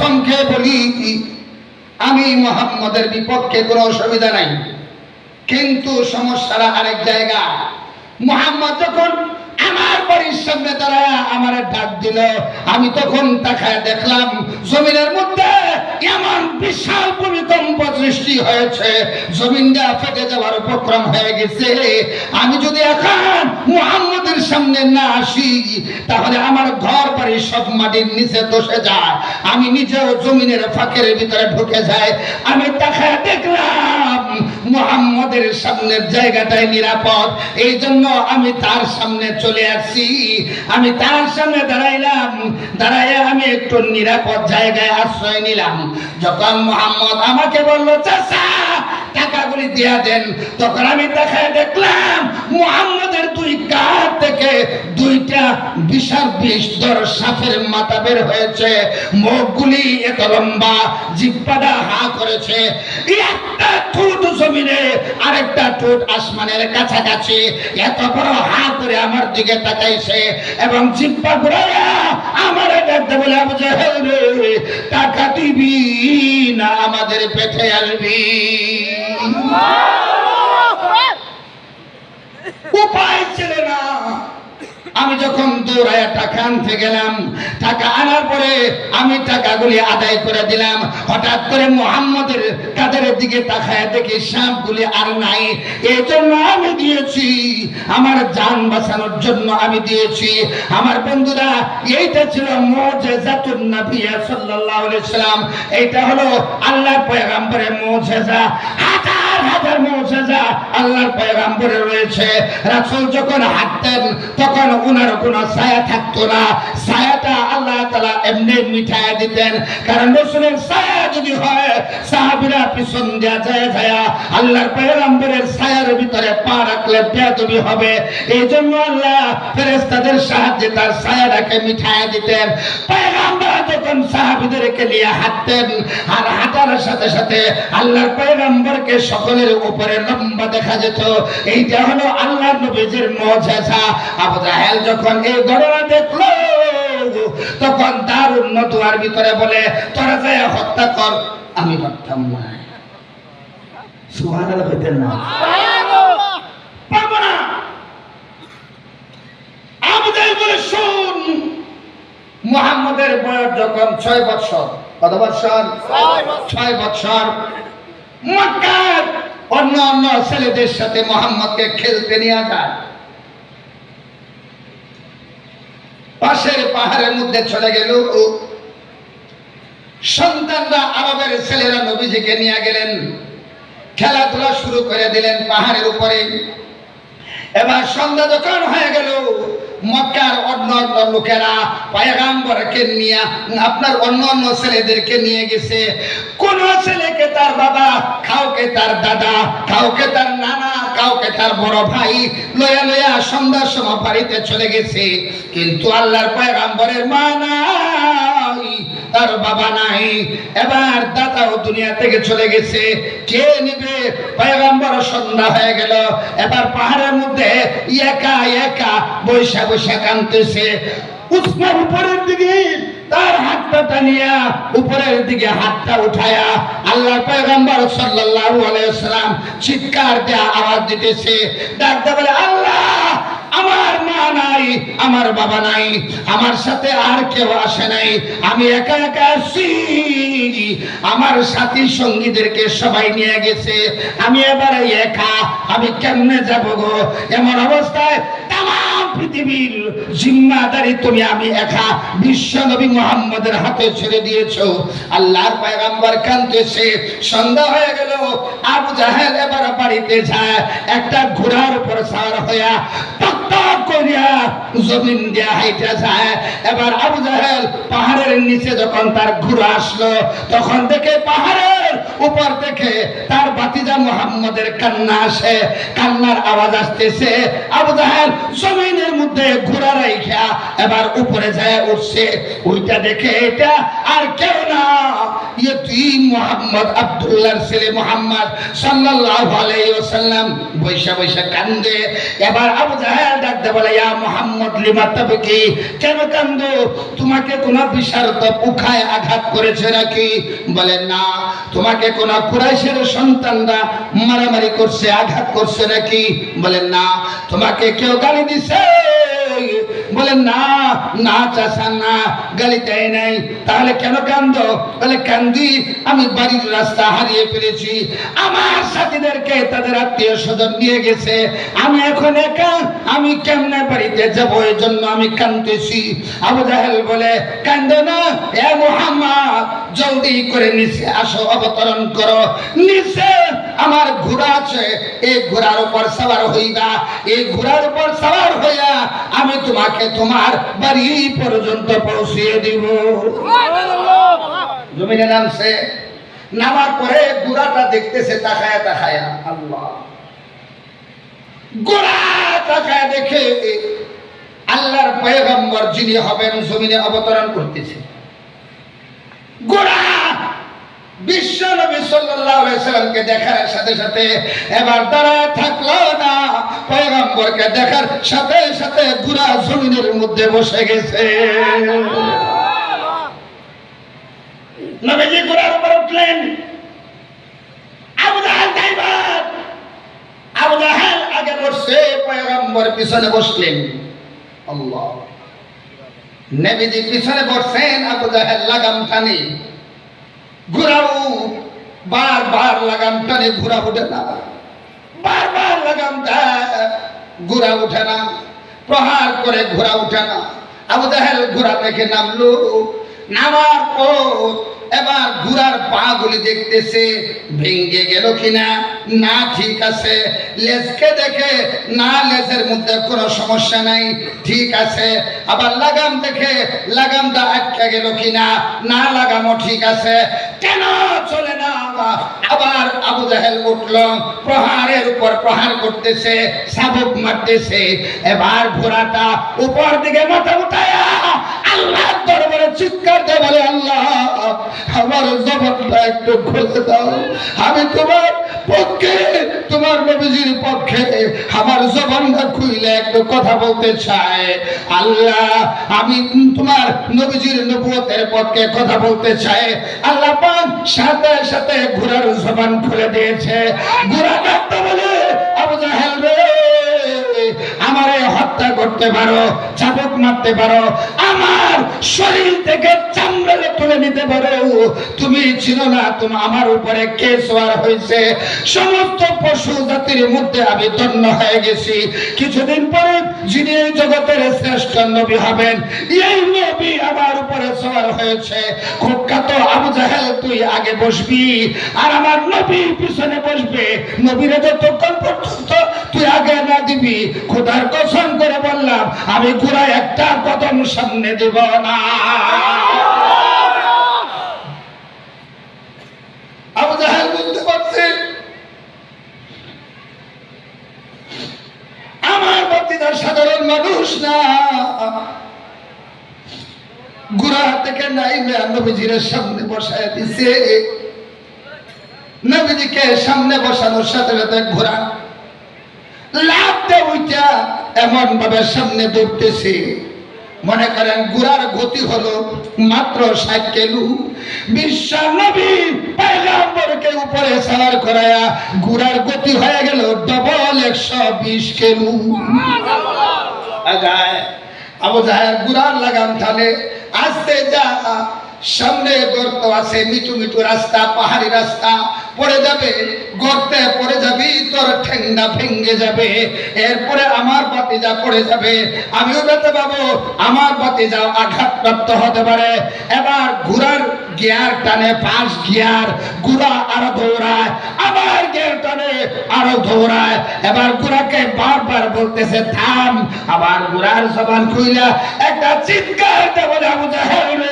কসম খেয়ে বলি, আমি মোহাম্মদের বিপক্ষে কোনো অসুবিধা নাই। কিন্তু সমস্যাটা আরেক জায়গা। মোহাম্মদ যখন আমার বাড়ির সামনে দাঁড়ায়, আমার ডাক দিল। আমি তখন তাকায় দেখলাম, জমিনের মধ্যে এমন বিশাল ভূমিকম্প সৃষ্টি হয়েছে। জমিনটা ফেটে যাওয়ার উপক্রম হয়ে গেছে। আমি যদি এখন সামনে না আসি, তাহলে আমার ঘর বাড়ি সব মাটির নিচে দোষে যায়। আমি নিজেও জমিনের ফাঁকের ভিতরে ঢুকে যাই। আমি তাকায় দেখলাম, মুহাম্মদের সামনের জায়গাটাই নিরাপদ। এই জন্য আমি তার সামনে চলে আসছি আমি তার সামনে দাঁড়াইলাম। দাঁড়াইয়া আমি একটু নিরাপদ জায়গায় আশ্রয় নিলাম। যখন মোহাম্মদ আমাকে বলল, চাচা, টাকাগুলি দিয়া দেন। তখন আমি দেখায় দেখলাম বিশাল বিষ দর সাপের মাথা বের হয়েছে। মুখগুলি এত লম্বা জিব্বাটা হা করেছে। একটা ঠোঁট জমিনে, আরেকটা ঠোঁট আসমানের কাছাকাছি। এত বড় হা করে আমার দিকে তাকাইছে এবং জিব্বা ঘুরাইয়া আমার দেখতে বলে জাহেল টাকা দিবি না আমাদের পেটে আনবি উপায় ছিল না আমি যখন দৌড়ায় টাকা আনতে গেলাম, টাকা আনার পরে আমি টাকাগুলি আদায় করে দিলাম। হঠাৎ করে মোহাম্মদের কাদের দিকে তাকায় দেখি সাপগুলি আর নাই। এই জন্য আমি দিয়েছি। আমার জান বাঁচানোর জন্য আমি দিয়েছি। আমার বন্ধুরা, এইটা ছিল মুজিজাতুন নবিয়া সাল্লাল্লাহু আলাইহি সাল্লাম এইটা হলো আল্লাহর পয়গম্বরের মুজিজা। হাজার হাজার মুজিজা আল্লাহর পয়গাম্বরে রয়েছে। রাসুল যখন হাঁটতেন, তখন উনার কোনো ছায়া থাকতো না। ছায়াটা আল্লাহ তাআলা এমনি মিঠায় দিতেন। কারণ রাসূলের ছায়া যদি হয়, সাহাবীরা পিছন দেয়া যায় আল্লাহর পয়গম্বরের ছায়ার ভিতরে পা রাখলে হবে। এই জন্য আল্লাহ ফেরেশতাদের সাহায্যে তার ছায়াটাকে মিঠায় দিতেন। যখন সাহাবীদেরকে নিয়ে হাঁটতেন, আর হাঁটার সাথে সাথে আল্লাহর সকলের উপরে লম্বা দেখা যেত। এইটা হলো আল্লাহর নবীজির মুজিজা আবু জাহেল যখন এই ঘটনা দেখল তখন তার উন্নত আর ভিতরে বলে তোরা যায় হত্যা কর। আমি পারতাম না। সুবহানাল্লাহ কইতেন না। পারব না। আবু বলে শুন মুহাম্মদের বয়স যখন ছয় বছর কত বছর ছয় বছর মক্কার অন্য অন্য ছেলেদের সাথে মোহাম্মদকে খেলতে নিয়ে যায়। পাশের পাহাড়ের মধ্যে চলে গেল। সন্তানরা আরবের ছেলেরা নবীজিকে নিয়ে গেলেন। খেলাধুলা শুরু করে দিলেন পাহাড়ের উপরে। এবার সন্ধ্যা যখন হয়ে গেল, মক্কার অন্য অন্য লোকেরা পয়গাম্বরকে নিয়ে, আপনার অন্য অন্য ছেলেদেরকে নিয়ে গেছে। কোন ছেলেকে তার বাবা, কাউকে তার দাদা, কাউকে তার নানা, কাউকে তার বড় ভাই লয়া লয়া সন্ধ্যার সময় বাড়িতে চলে গেছে। কিন্তু আল্লাহর পয়গাম্বরের মা নাই, তার বাবা নাই। এবার দাদাও দুনিয়া থেকে চলে গেছে। কে নিবে? পয়গাম্বর সন্ধ্যা হয়ে গেল। এবার পাহাড়ের মধ্যে একা একা বৈশা বৈশা কানতেছে উসমান উপরের দিকে, তার হাতটা টানিয়া উপরের দিকে হাতটা উঠায়া আল্লাহ পয়গম্বর চিৎকার দেয়া আওয়াজ দিতেছে। ডাকতে আল্লাহ, আমার মা নাই, আমার বাবা নাই, আমার সাথে আর কেউ আসে নাই, আমি একা একা আমার সাথী সঙ্গীদেরকে সবাই নিয়ে গেছে, আমি এবারে একা, আমি কেমনে যাব গো? এমন অবস্থায় পৃথিবীর জিম্মাদারি তুমি আমি একা বিশ্ব নবী মোহাম্মদের হাতে ছেড়ে দিয়েছ। আল্লাহর পয়গাম্বর কানতেছে সন্ধ্যা হয়ে গেল। আবু জাহেল এবার বাড়িতে যায়। একটা ঘোড়ার উপর সার হইয়া করিয়া জমিন দিয়া হাইটা যায়। এবার আবু জাহেল পাহাড়ের নিচে যখন তার ঘুরে আসলো, তখন দেখে পাহাড়ের উপর দেখে তার বাতিজা মোহাম্মদের কান্না আসে, কান্নার আওয়াজ আসতেছে। আবু জাহেল জমিনের মধ্যে ঘোরা রাইখা এবার উপরে যায় উঠছে। ওইটা দেখে এটা আর কেউ না। আঘাত করেছে নাকি? বলে, না, তোমাকে কোন কুরাইশের সন্তানরা মারামারি করছে, আঘাত করছে নাকি? বলে, না, তোমাকে কেউ গালি দিছে। বলে না না চাষা না গালি দেয় নাই। তাহলে কেন কান্দ? বলে, কান্দি, আমি বাড়ির রাস্তা হারিয়ে ফেলেছি। আমার সাথীদেরকে তাদের আত্মীয় স্বজন নিয়ে গেছে। আমি এখন একা, আমি কেমনে বাড়িতে যাব? এই জন্য আমি কান্দতেছি আবু জাহেল বলে, কান্দ না, এ মোহাম্মদ, জলদি করে নিচে আসো, অবতরণ করো। নিচে আমার ঘোড়া আছে, এই ঘোড়ার উপর সবার হইবা। এই ঘোড়ার উপর সবার হইয়া আমি তোমাকে তোমার বাড়ি পর্যন্ত পৌঁছিয়ে দিব। জমিনে নামছে। নামার পরে ঘোড়াটা দেখতেছে, তাকায়া তাকায়া, আল্লাহ। দেখে আল্লাহর পয়গম্বর যিনি হবেন, জমিনে অবতরণ করতেছে। গোড়া বিশ্ব নবী সাল্লামকে দেখার সাথে সাথে এবার দাঁড়ায় থাকল না। পয়গম্বরকে দেখার সাথে সাথে গুড়া জমিনের মধ্যে বসে গেছে। আবু জাহাল আগে পয়গম্বর পিছনে বসলেন। আল্লাহ। পিছনে বসছেন, আবু জাহাল লাগাম টানে। বারবার লাগাম টানে ঘোরা ওঠে না। বারবার লাগাম ঘোরা ওঠে না। প্রহার করে ঘোরা ওঠে না। আবু জাহেল ঘোড়া থেকে নামলো। নামার পর এবার ঘোড়ার পা গুলি দেখতেছে ভেঙ্গে গেল কিনা? না, ঠিক আছে। লেজকে দেখে না, লেজের মধ্যে কোনো সমস্যা নাই। ঠিক আছে। আবার লাগাম দেখে, লাগামটা আটকে গেল কিনা? না, লাগামও ঠিক আছে। আবার আবু জাহেল উঠল, প্রহারের উপর প্রহার করতেছে, শাবক মারতেছে। এবার ঘোড়াটা উপর দিকে মাথা উঠায়া আল্লাহ দরবারে চিৎকার দেয়, বলে, আল্লাহ, আমার জবানটা একটু খুলে দাও। আমি তোমার পক্ষে, তোমার নবীজির পক্ষে আমার জবানটা খুইলে একটু কথা বলতে চায়। আল্লাহ, আমি তোমার নবীজির নবুয়তের পক্ষে কথা বলতে চাই। আল্লাহ পাক সাথে সাথে ঘোড়ার জবান খুলে দিয়েছে। ঘোড়া ডাকতে বলে হত্যা করতে পারো, চাবক মারতে পারো, আমার শরীর থেকে চামড়ালে তুলে নিতে পারো। তুমি ছিল না, তুমি, আমার উপরে কে সোয়ার হয়েছে। সমস্ত পশু জাতির মধ্যে আমি ধন্য হয়ে গেছি। কিছুদিন পরে যিনি এই জগতের শ্রেষ্ঠ নবী হবেন, এই নবী আমার উপরে সোয়ার হয়েছে। খুব কাত আবু জাহেল, তুই আগে বসবি, আর আমার নবী পিছনে বসবে। নবীরে যতক্ষণ পর্যন্ত তুই আগে না দিবি, খোদার কসম করে বললাম, আমি ঘোড়া একটা কদম সামনে দেব না। সাধারণ মানুষ না। গুড়া নবীজির সামনে সামনে বসানোর সাথে সাথে ঘোড়া এমন ভাবে সামনে দৌড়তেছে মনে করেন গুড়ার গতি হলো মাত্র উপরে করায়া গুড়ার গতি হয়ে গেল ডবল একশো বিশ কেলু। আবু গুড়ার লাগাম যা, সামনে গর্ত আছে মিটু মিটু রাস্তা, পাহাড়ি রাস্তা। পড়ে যাবে, গর্তে পড়ে যাবি, তোর ঠেঙ্গা ভেঙ্গে যাবে, এরপরে আমার বাতিজা পড়ে যাবে। আমিও বেঁচে পাবো, আমার বাতিজা আঘাতপ্রাপ্ত হতে পারে। এবার ঘোড়ার গিয়ার টানে পাঁচ গিয়ার, ঘোড়া আরও দৌড়ায়, আবার গিয়ার টানে, আরও দৌড়ায়। এবার ঘোড়াকে বারবার বলতেছে, থাম। আবার ঘোড়ার জবান খুইলা, একটা চিৎকার দেবো আবু জাহেল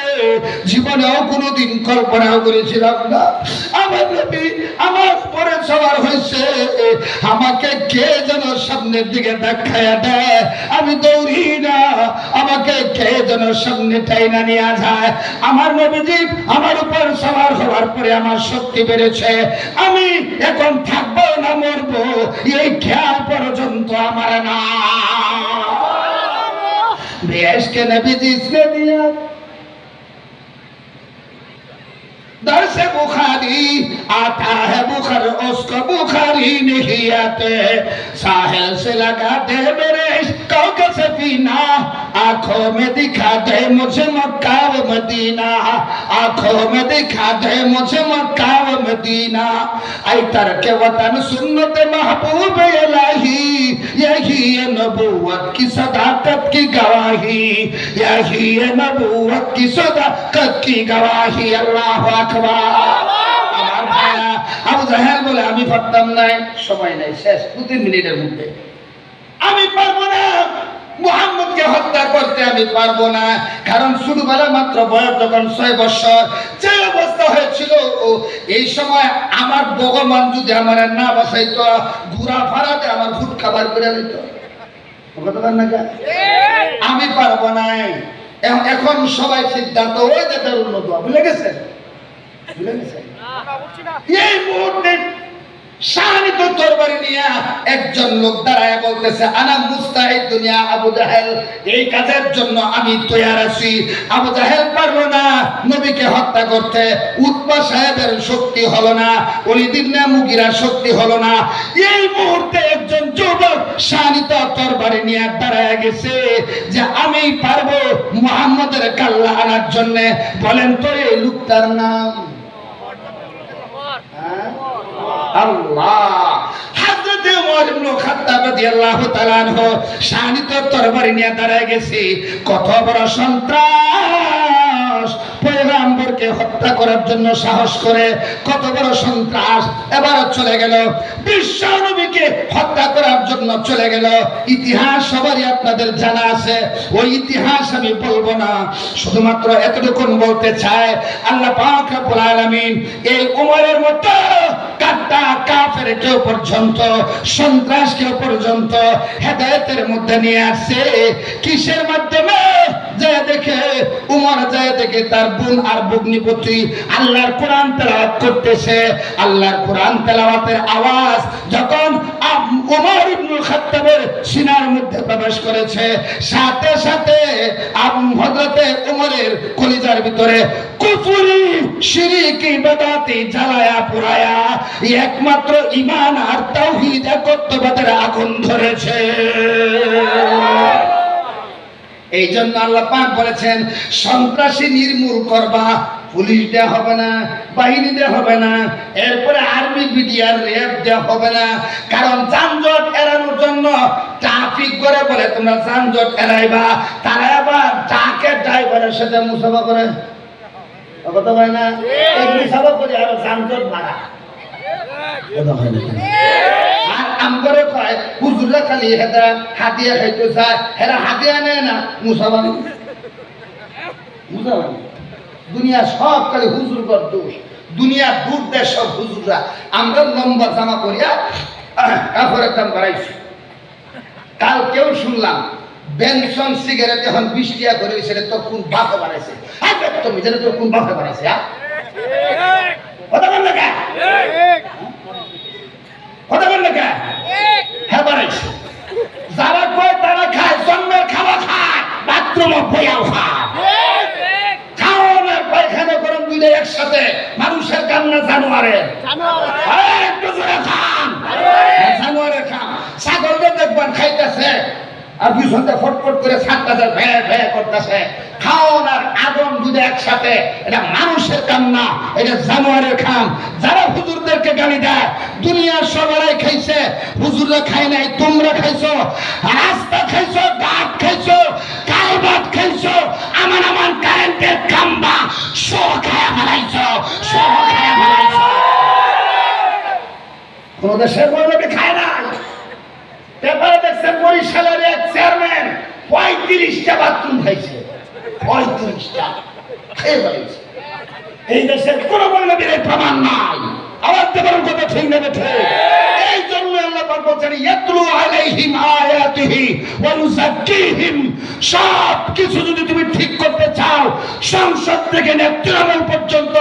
জীবনেও কোনোদিন কল্পনাও করেছিলাম না। আমার নবী সবার হয়েছে। আমাকে কে যেন সামনের দিকে দেখায়া দেয়? আমি দৌড়ি না। আমাকে কে যেন সামনে টাইনা নিয়ে যায়? আমার নবীজি আমার উপর সবার হওয়ার পরে আমার শক্তি বেড়েছে। আমি এখন থাকব না মরবো। এই খেয়াল পর্যন্ত আমার না বেশ কে নবীজি ইসলে দিয়া दर्श बुखारी आता है बुखर उसको बुखारी नहीं आते साहिल से लगा दे मेरे इश्कों का सफीना आंखों में दिखा दे मुझे मक्का व मदीना आंखों में दिखा दे मुझे मक्का المدينة أي ترك وطن سنة محبوب إلهي یہی نبوت کی صداقت کی گواہی یہی نبوت کی صداقت کی گواہی اللہ اکبر আবু জাহেল বলে, আমি পারতাম নাই সময় নাই, শেষ প্রতি মিনিটের মধ্যে। আমি পারব না। মুহাম্মদকে হত্যা করতে আমি পারব না। কারণ শুরু বেলা মাত্র বয়স যখন ছয় বছর এই সময় আমার ভগবান যদি আমার না বাসাইতো ঘুরা ফাড়াতে আমার ফুট খাবার করে দিত? আমি পারব না এখন সবাই সিদ্ধান্ত, ওই যে উন্নত ভুলে গেছেন? এই মুহূর্তে আমি তৈয়ার আছি। আবু জাহেল পারল না নবীকে হত্যা করতে উৎপা সাহেবের শক্তি হলো না অলিদিনা মুগিরা শক্তি হলো না। এই মুহূর্তে একজন যুবক শাহানিত তরবারি নিয়ে দাঁড়ায় গেছে যে, আমি পারব মুহাম্মদের কাল্লা আনার জন্য। বলেন, তো এই লোকটার নাম? হ্যাঁ? শানিত কত বড় সন্ত্রাস! পয়গম্বরকে হত্যা করার জন্য সাহস করে কত বড় সন্ত্রাস এবার চলে গেল। বিশ্ব নবীকে হত্যা করার জন্য চলে গেল। ইতিহাস সবারই আপনাদের জানা আছে। ওই ইতিহাস আমি বলব না। শুধুমাত্র এতটুকু বলতে চাই, আল্লাহ পাক রব্বুল আলামিন এই উমরের মতো কাট্টা কাফের কেউ পর্যন্ত, সন্ত্রাস কেউ পর্যন্ত হেদায়েতের মধ্যে নিয়ে আসছে। কিসের মাধ্যমে? যায় দেখে, উমর যায় দেখে তার বোন আর ভগ্নিপতি আল্লাহর কোরআন তেলাওয়াত করতেছে। আল্লাহর কোরআন তেলাওয়াতের আওয়াজ যখন উমর ইবনুল খাত্তাবের সিনার মধ্যে প্রবেশ করেছে, সাথে সাথে হযরতে উমরের কলিজার ভিতরে কুফরি, শিরিকি, বেদাতি জ্বালায়া পুরায়া একমাত্র ইমান আর তাওহীদ একত্ববাদের আগুন ধরেছে। এই জন্য আল্লাহ পাক বলেছেন সন্ত্রাসী নির্মূল করবা পুলিশ দেওয়া হবে না বাহিনী দেওয়া হবে না এরপরে আর্মি বিডিআর র্যাব দেওয়া হবে না। কারণ যানজট এড়ানোর জন্য ট্রাফিক করে বলে তোমরা যানজট এড়াইবা তারা আবার ট্রাকের ড্রাইভারের সাথে মুসাফা করে। কথা হয় না? মুসাফা করে আরও যানজট কথা হয় না? আর আমগরে কয় হুজুরা খালি হেদা হাতিয়া খাইতে চায় হেরা হাতিয়া নেয় না? মুসাবানি মুসাবানি দুনিয়া সব খালি হুজুর কর দোষ। দুনিয়া দূর দেশ সব হুজুররা। আমরা লম্বা জামা করিয়া কাপড়ের দাম বাড়াইছি কাল কেউ শুনলাম, বেনসন সিগারেট এখন বিশ টাকা করে সেটা তোর কোন বাপে বানাইছে? আর তুমি যেটা তোর কোন বাপে বানাইছে হ্যাঁ কথা বল না কে? কথা বল না কে? হ্যাঁ বানাইছে যারা কয় তারা খায় জন্মের খাওয়া খায় বাথরুম বইয়াও খায় খাওয়ান আর পায়খানা করেন দুইটা একসাথে মানুষের কান্না জানোয়ারের এই, একটু জোরে খান হ্যাঁ, জানোয়ারের খান ছাগলকে দেখবেন খাইতেছে আর পিছনটা ফটফট করে ছাড়তেছে ভে ভে করতেছে। খাওন আর আগুন দুধে একসাথে। এটা মানুষের কান্না, এটা জানোয়ারের খান যারা হুজুরদেরকে গালি দেয়, দুনিয়ার সবাই খাইছে। হুজুররা খাই নাই, তোমরা খাইছো, রাস্তা খাইছো ডাক খাইছো, কালবাট খাইছো আমার আমার কারেন্টের খাম্বা শো খায়া ফেলাইছো শো খায়া ফেলাইছো। কোন দেশের মহিলাকে খায় না। পেপারে দেখছেন বরিশালের এক চেয়ারম্যান পঁয়ত্রিশটা বাথরুম খাইছে। পঁয়ত্রিশটা। খেয়ে এই দেশের কোন প্রমাণ নাই। আবার কথা ঠিক নেবে এই জন্য আল্লাহ ইয়াতলু আলাইহিম আয়াতিহি ওয়া সব কিছু যদি তুমি ঠিক করতে চাও, সংসদ থেকে নেতৃত্ব পর্যন্ত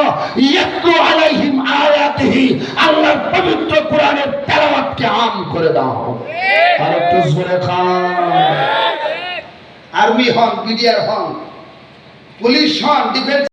ইয়াতলু আলাইহিম আয়াতিহি, আল্লাহর পবিত্র কোরআনের তেলাওয়াতকে আম করে দাও। আর একটু জোরে খান। আর্মি হন বিডিআর হন পুলিশ হন ডিফেন্স